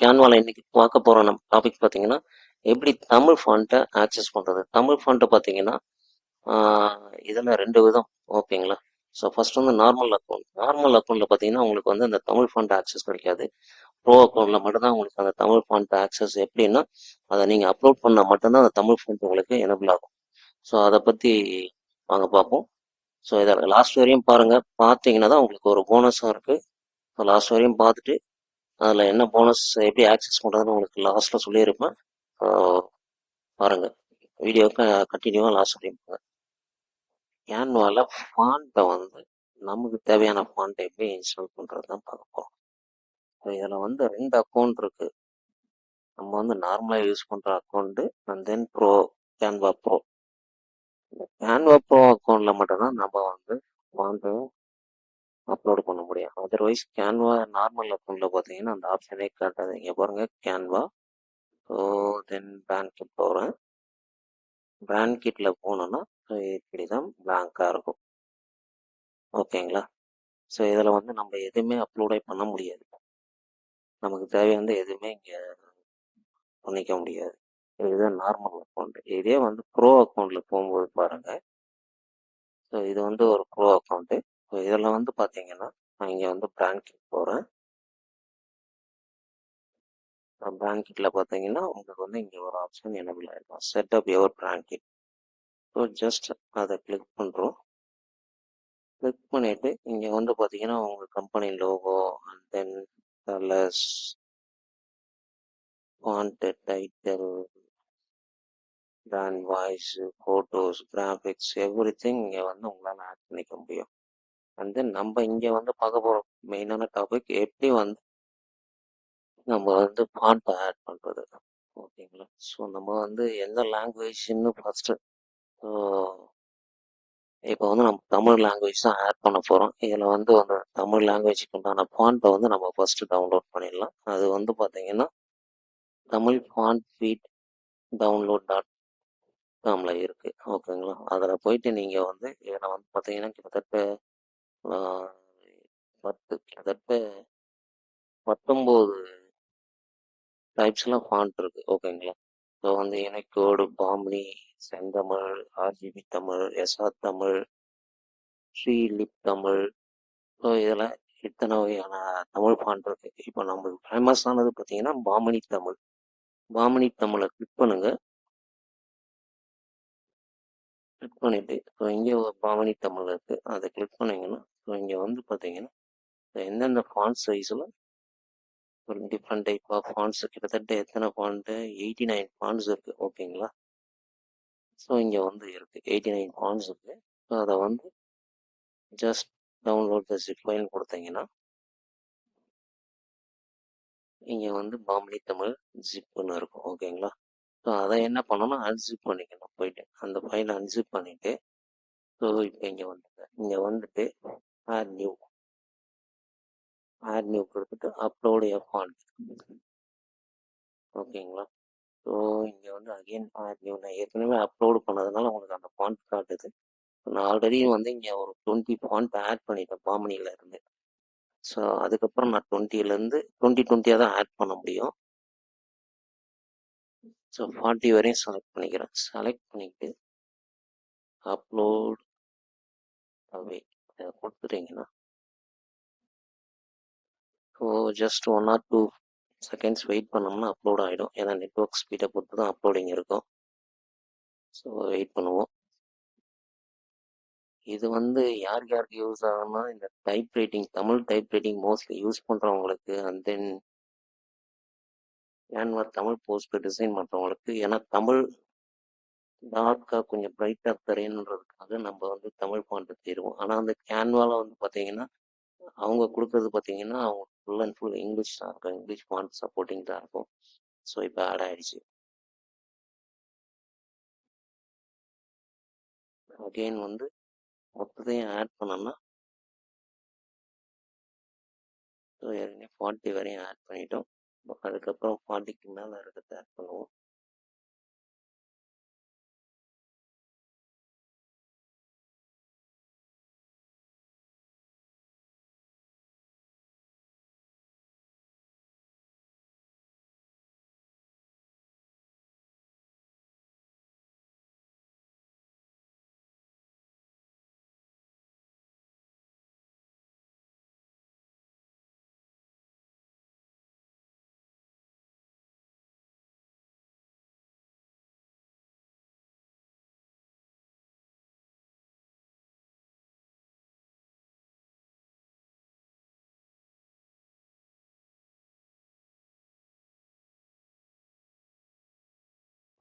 கேன்வாவில் இன்னைக்கு பார்க்க போகிற நம்ம டாபிக் பார்த்தீங்கன்னா எப்படி தமிழ் ஃபாண்ட்டை ஆக்சஸ் பண்ணுறது தமிழ் ஃபாண்ட்டை பார்த்தீங்கன்னா இதில் ரெண்டு விதம். ஓகேங்களா? ஸோ ஃபர்ஸ்ட் வந்து நார்மல் அக்கௌண்ட் நார்மல் அக்கௌண்ட்டில் பார்த்தீங்கன்னா உங்களுக்கு வந்து அந்த தமிழ் ஃபாண்ட் ஆக்சஸ் கிடைக்காது. ப்ரோ அக்கௌண்ட்டில் மட்டும்தான் உங்களுக்கு அந்த தமிழ் ஃபாண்ட் ஆக்சஸ் எப்படின்னா அதை நீங்கள் அப்லோட் பண்ணால் மட்டும்தான் அந்த தமிழ் ஃபாண்ட் உங்களுக்கு எனபிள் ஆகும். ஸோ அதை பற்றி வாங்க பார்ப்போம். ஸோ இதை லாஸ்ட் வரையும் பாருங்கள் பார்த்தீங்கன்னா தான் உங்களுக்கு ஒரு போனஸும் இருக்குது ஸோ லாஸ்ட் வரையும் பார்த்துட்டு அதில் என்ன போனஸ் எப்படி ஆக்சஸ் பண்ணுறதுன்னு உங்களுக்கு லாஸ்ட்டில் சொல்லியிருப்பேன். ஸோ பாருங்கள் வீடியோவுக்கு கண்டினியூவாக லாஸ்ட் வரையும் பாருங்க கேன்வாவில் ஃபாண்ட்டை வந்து நமக்கு தேவையான ஃபாண்ட்டை எப்படி இன்ஸ்டால் பண்ணுறது தான் பார்க்க போகிறோம் ஸோ இதில் வந்து ரெண்டு அக்கௌண்ட் இருக்குது நம்ம வந்து நார்மலாக யூஸ் பண்ணுற account and then pro Canva pro இந்த கேன்வா ப்ரோ அக்கௌண்ட்டில் மட்டும்தான் நம்ம வந்து ஃபாண்ட்டை அப்லோட் பண்ண முடியும். அதர்வைஸ் கேன்வா நார்மல் அக்கௌண்ட்டில் பார்த்தீங்கன்னா அந்த ஆப்ஷனே காட்டாது. இங்கே பாருங்கள் Canva so then brand kit போகிறேன் பேங்க் கிட்டில் போனோன்னா இப்படி தான் பிளாங்காக இருக்கும். ஓகேங்களா ஸோ இதில் வந்து நம்ம எதுவுமே அப்லோடே பண்ண முடியாது. நமக்கு தேவையானது எதுவுமே இங்கே பண்ணிக்க முடியாது. இதுதான் நார்மல் அக்கௌண்ட் இதே வந்து ப்ரோ அக்கௌண்ட்டில் போகும்போது பாருங்கள் ஸோ இது வந்து ஒரு ப்ரோ அக்கௌண்ட்டு ஸோ இதில் வந்து பார்த்தீங்கன்னா நான் இங்கே வந்து பேங்க்கிட் போகிறேன் பேங்க்கிட்டில் பார்த்தீங்கன்னா உங்களுக்கு வந்து இங்கே ஒரு ஆப்ஷன் எனபிள் ஆகிடும் setup your brand kit so just அதை கிளிக் பண்ணுறோம் கிளிக் பண்ணிவிட்டு இங்கே வந்து பார்த்தீங்கன்னா உங்கள் company logo and then colours font title brand voice photos graphics everything இங்கே வந்து உங்களால் ஆட் பண்ணிக்க முடியும். வந்து நம்ம இங்கே வந்து பார்க்க போகிற மெயினான டாபிக் எப்படி வந்து நம்ம வந்து ஃபாண்ட்டை ஆட் பண்ணுறது ஓகேங்களா? ஸோ நம்ம வந்து எந்த லாங்குவேஜ்னு ஃபஸ்ட்டு ஸோ இப்போ வந்து நம்ம தமிழ் லாங்குவேஜ் தான் ஆட் பண்ண போகிறோம் இதில் வந்து அந்த தமிழ் லாங்குவேஜுக்கு உண்டான ஃபாண்ட்டை வந்து நம்ம ஃபஸ்ட்டு டவுன்லோட் பண்ணிடலாம். அது வந்து பார்த்தீங்கன்னா Tamil font free download dot காமில் இருக்குது ஓகேங்களா? அதில் போயிட்டு நீங்கள் வந்து இதில் வந்து பார்த்தீங்கன்னா கிட்டத்தட்ட பத்து கிட்டத்தட்ட பத்தொம்போது டைப்ஸ்லாம் ஃபாண்ட் இருக்கு. ஓகேங்களா ஸோ வந்து இணைக்கோடு Bamini Senthamizh RGB Tamil SR Tamil Shreelipi Tamil. So இதில் இத்தனை வகையான தமிழ் ஃபாண்ட் இருக்கு. இப்போ நம்மளுக்கு ஃபேமஸானது பார்த்தீங்கன்னா பாமணி தமிழ். பாமணி தமிழை கிளிக் பண்ணுங்க. கிளிக் பண்ணிட்டு ஸோ இங்கே ஒரு பாமணி தமிழ் இருக்கு. அதை கிளிக் பண்ணிங்கன்னா ஸோ இங்கே வந்து பார்த்தீங்கன்னா எந்தெந்த ஃபாண்ட் சைஸில் ஒரு டிஃப்ரெண்ட் டைப் ஆஃப் ஃபாண்ட்ஸ் கிட்டத்தட்ட எத்தனை ஃபாண்ட்டு எயிட்டி நைன் ஃபாண்ட்ஸ் இருக்குது ஓகேங்களா ஸோ இங்கே வந்து இருக்குது எயிட்டி நைன் ஃபாண்ட்ஸ் இருக்குது ஸோ அதை வந்து just download the zip file கொடுத்தீங்கன்னா இங்கே வந்து பாம்பளி தமிழ் ஜிப்புன்னு இருக்கும். ஓகேங்களா ஸோ அதை என்ன பண்ணணும் அன்சிப் பண்ணிக்கணும். போயிட்டு அந்த ஃபைலை அன்சிப் பண்ணிவிட்டு ஸோ இப்போ இங்கே வந்துட்டேன் இங்கே வந்துட்டு ஆட் நியூ ஆட் நியூ கொடுத்துட்டு அப்லோடு எ ஃபாண்ட் ஓகேங்களா ஸோ இங்கே வந்து அகெயின் ஆட் நியூ நான் ஏற்கனவே அப்லோடு பண்ணதுனால உங்களுக்கு அந்த ஃபாண்ட் காட்டுது. நான் ஆல்ரெடி வந்து இங்கே ஒரு டுவெண்ட்டி ஃபாண்ட் ஆட் பண்ணிட்டேன் பாமணியில் இருந்து. ஸோ அதுக்கப்புறம் நான் டுவெண்ட்டிலேருந்து டுவெண்ட்டி டுவெண்ட்டியாக தான் ஆட் பண்ண முடியும். ஸோ ஃபார்ட்டி வரையும் செலக்ட் பண்ணிக்கிறேன். செலக்ட் பண்ணிக்கிட்டு அப்லோட் அவே கொடுத்துட்டீங்கன்னா. So just one or two seconds wait பண்ணோம்னா அப்லோட் ஆகிடும் ஏன்னா நெட்ஒர்க் ஸ்பீடை பொறுத்து தான் அப்லோடிங் இருக்கும். ஸோ வெயிட் பண்ணுவோம். இது வந்து யார் யாருக்கு யூஸ் ஆகும்னா இந்த type writing Tamil type writing mostly use பண்ணுறவங்களுக்கு and then Canva Tamil post design பண்ணுறவங்களுக்கு ஏன்னா தமிழ் டார்க்காக கொஞ்சம் பிரைட்டாக தெரியணுன்றதுக்காக நம்ம வந்து தமிழ் ஃபாண்ட்டு தேடுவோம். ஆனால் அந்த கேன்வாவில் வந்து பார்த்தீங்கன்னா அவங்க கொடுக்கறது பார்த்தீங்கன்னா அவங்க ஃபுல் அண்ட் ஃபுல் இங்கிலீஷ் தான் இருக்கும். இங்கிலீஷ் பாண்ட் சப்போர்ட்டிங் தான் இருக்கும். ஸோ இப்போ ஆட் ஆகிடுச்சு அகெயின் வந்து மொத்தத்தையும் ஆட் பண்ணோம்னா ஸோ ஏற்கனவே ஃபார்ட்டி வரையும் ஆட் பண்ணிட்டோம். அதுக்கப்புறம் ஃபார்ட்டிக்கு மேலே இருக்கிறத ஆட் பண்ணுவோம்.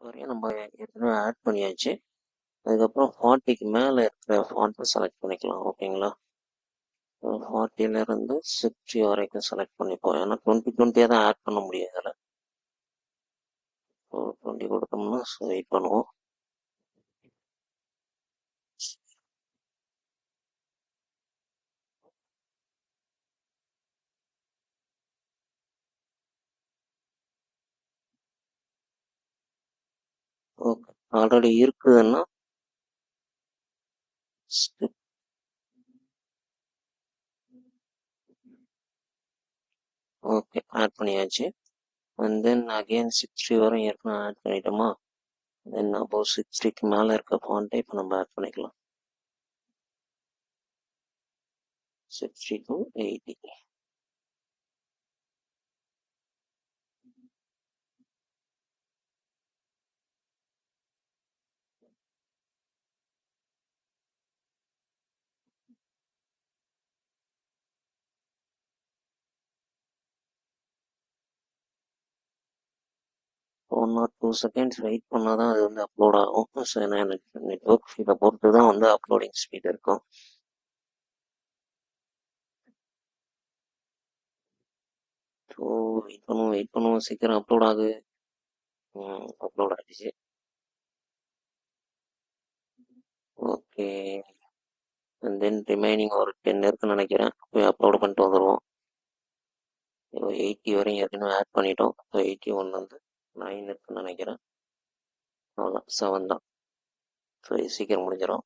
வரையும் நம்ம ஏற்கனவே ஆட் பண்ணியாச்சு. அதுக்கப்புறம் ஃபார்ட்டிக்கு மேலே இருக்கிற ஃபார்ட்டை செலக்ட் பண்ணிக்கலாம் ஓகேங்களா ஃபார்ட்டிலேருந்து சிக்ஸ்டி வரைக்கும் செலக்ட் பண்ணிப்போம். ஏன்னா டுவெண்ட்டி டுவெண்ட்டியாக தான் ஆட் பண்ண முடியாது அதில் டுவெண்ட்டி கொடுத்தோம்னா வெயிட் பண்ணுவோம் ஓகே ஆல்ரெடி இருக்குதுன்னா ஓகே ஆட் பண்ணியாச்சு. அண்ட் தென் அகெயின் சிக்ஸ்டி வரும் ஏற்கனவே ஆட் பண்ணிட்டோமா? தென் அப்போ த்ரீக்கு மேலே இருக்க ஃபாண்ட்டை இப்போ நம்ம ஆட் பண்ணிக்கலாம். Six three two eighty one or two seconds wait பண்ணால் தான் அது வந்து அப்லோட் ஆகும். ஸோ ஏன்னா நெட்ஒர்க் ஸ்பீடை பொறுத்து தான் வந்து அப்லோடிங் ஸ்பீட் இருக்கும். ஸோ வெயிட் பண்ணுவோம் வெயிட் பண்ணுவோம். சீக்கிரம் அப்லோட் ஆகு. அப்லோட் ஆகிடுச்சு ஓகே அண்ட் தென் ரிமைனிங் ஒரு டென் இருக்குன்னு நினைக்கிறேன். போய் அப்லோட் பண்ணிட்டு வந்துடுவோம் எயிட்டி வரையும் ஏற்கனவே ஆட் பண்ணிட்டோம். ஸோ எயிட்டி ஒன் வந்து நைன் இருக்குன்னு நினைக்கிறேன்? அவ்வளோ செவன் தான் ஸோ இது சீக்கிரம் முடிஞ்சிடும்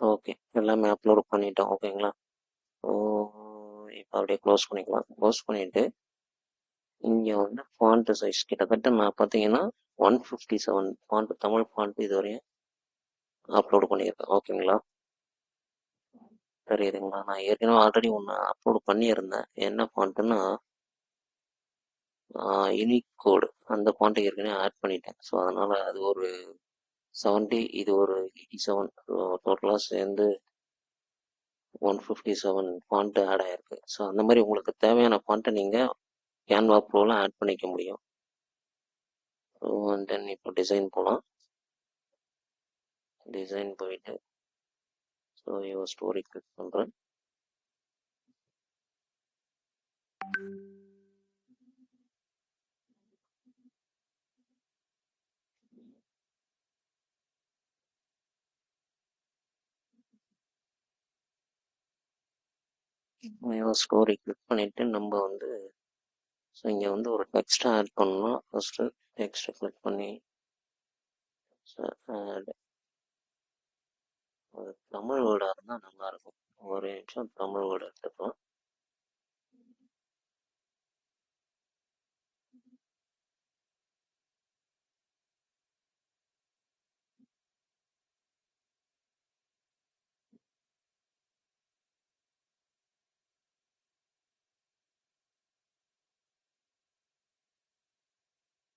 ஓகே எல்லாமே அப்லோட் பண்ணிட்டோம். ஓகேங்களா ஓ இப்போ அப்படியே க்ளோஸ் பண்ணிக்கலாம். க்ளோஸ் பண்ணிவிட்டு இங்கே வந்து ஃபாண்ட்டு சைஸ் கிட்டத்தட்ட நான் பார்த்தீங்கன்னா one fifty seven font Tamil font இது வரையும் பண்ணியிருக்கேன். ஓகேங்களா தெரியுதுங்களா? நான் ஏற்கனவே ஆல்ரெடி ஒன்று அப்லோடு பண்ணியிருந்தேன். என்ன ஃபாண்ட்டுன்னா யூனிக் கோடு அந்த ஃபாண்ட்டை ஏற்கனவே ஆட் பண்ணிட்டேன். ஸோ அதனால் அது ஒரு செவன்ட்டி இது ஒரு எயிட்டி செவன் டோட்டலாக சேர்ந்து one fifty seven font add ஆகிருக்கு ஸோ அந்த மாதிரி உங்களுக்கு தேவையான ஃபாண்ட்டை நீங்கள் கேன்வா ப்ரோவில் ஆட் பண்ணிக்க முடியும். ஸோ அண்ட் தென் இப்போ டிசைன் போகலாம் டிசைன் போயிட்டு ஸோ யுவர் ஸ்டோரி கிளிக் பண்ணுறேன் யுவர் ஸ்டோரி கிளிக் பண்ணிவிட்டு நம்ம வந்து ஸோ இங்கே வந்து ஒரு டெக்ஸ்ட்டை ஆட் பண்ணணும் ஃபஸ்ட்டு டெக்ஸ்ட்டை கிளிக் பண்ணி ஆட் ஒரு தமிழ் வேர்டாக இருந்தால் நல்லாயிருக்கும் ஒரு நிமிஷம் தமிழ் வேர்டு எடுத்துக்கலாம்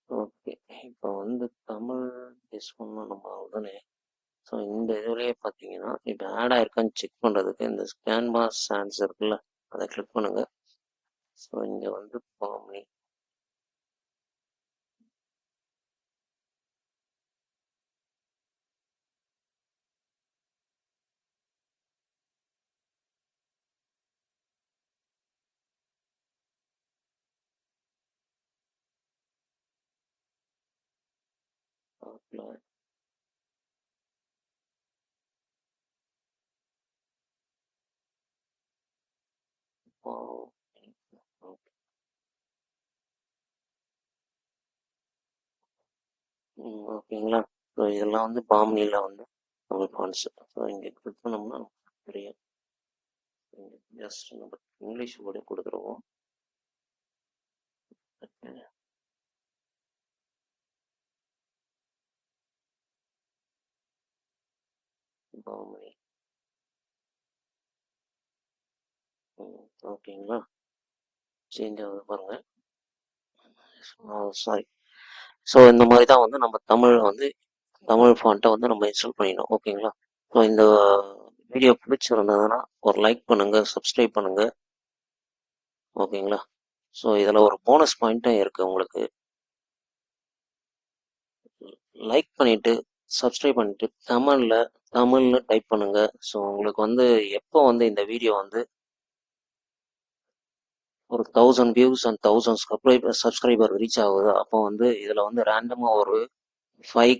ஓகே இப்போ வந்து தமிழ் பேஸ் பண்ணோம் நம்ம உடனே ஸோ இந்த இதுலேயே பார்த்தீங்கன்னா இப்போ ஆட் ஆயிருக்கான்னு செக் பண்ணுறதுக்கு இந்த ஸ்கேன் பாஸ் ஆன்ஸ் இருக்குல்ல அதை கிளிக் பண்ணுங்க. ஸோ இங்கே வந்து பாம்னி ஓகேங்களா? ஸோ இதெல்லாம் வந்து பாம்னியில் வந்து நம்மளுக்கு கான்செப்ட் ஸோ இங்கே கொடுத்தோம்னா பண்ணோம்னா தெரியும் ஜஸ்ட் நம்ம இங்கிலீஷ் வேர்டே கொடுத்துருவோம். பாமணி ஓகேங்களா? சேஞ்ச் ஆகுது பாருங்க. சாரி ஸோ இந்த மாதிரி தான் வந்து நம்ம தமிழ் வந்து தமிழ் ஃபாண்ட்டை வந்து நம்ம இன்ஸ்டால் பண்ணிடணும். ஓகேங்களா? ஸோ இந்த வீடியோ பிடிச்சிருந்ததுன்னா ஒரு லைக் பண்ணுங்கள் சப்ஸ்கிரைப் பண்ணுங்கள் ஓகேங்களா? ஸோ இதில் ஒரு போனஸ் பாயிண்ட்டும் இருக்குது உங்களுக்கு. லைக் பண்ணிவிட்டு சப்ஸ்கிரைப் பண்ணிட்டு கமெண்டில் தமிழ்னு டைப் பண்ணுங்க. ஸோ உங்களுக்கு வந்து எப்போ வந்து இந்த வீடியோ வந்து ஒரு thousand views and thousand subscriber subscriber reach ஆகுது அப்போ வந்து இதில் வந்து ரேண்டமாக ஒரு ஃபைவ்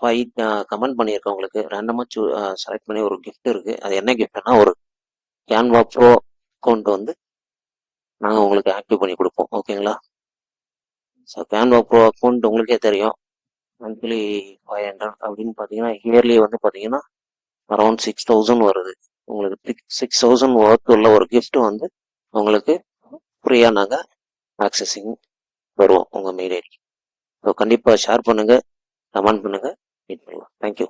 ஃபைவ் கமெண்ட் பண்ணியிருக்கேன் உங்களுக்கு. ரேண்டமாக சூ செலக்ட் பண்ணி ஒரு கிஃப்ட் இருக்குது அது என்ன கிஃப்ட்னா ஒரு கேன்வா ப்ரோ அக்கௌண்ட் வந்து நாங்கள் உங்களுக்கு ஆக்டிவ் பண்ணி கொடுப்போம். ஓகேங்களா ஸோ கேன்வா ப்ரோ அக்கௌண்ட் உங்களுக்கே தெரியும். மந்த்லி ஃபைவ் ஹண்ட்ரட் அப்படின்னு பார்த்தீங்கன்னா இயர்லி வந்து பார்த்தீங்கன்னா அரௌண்ட் சிக்ஸ் தௌசண்ட் வருது. உங்களுக்கு சிக்ஸ் தௌசண்ட் ஒர்க் உள்ள ஒரு கிஃப்ட் வந்து உங்களுக்கு ஃப்ரீயாக நாங்கள் ஆக்சஸிங் வருவோம் உங்கள் மெயில் ஐடி ஸோ கண்டிப்பாக ஷேர் பண்ணுங்கள் கமெண்ட் பண்ணுங்கள் மீட் பண்ணலாம். Thank you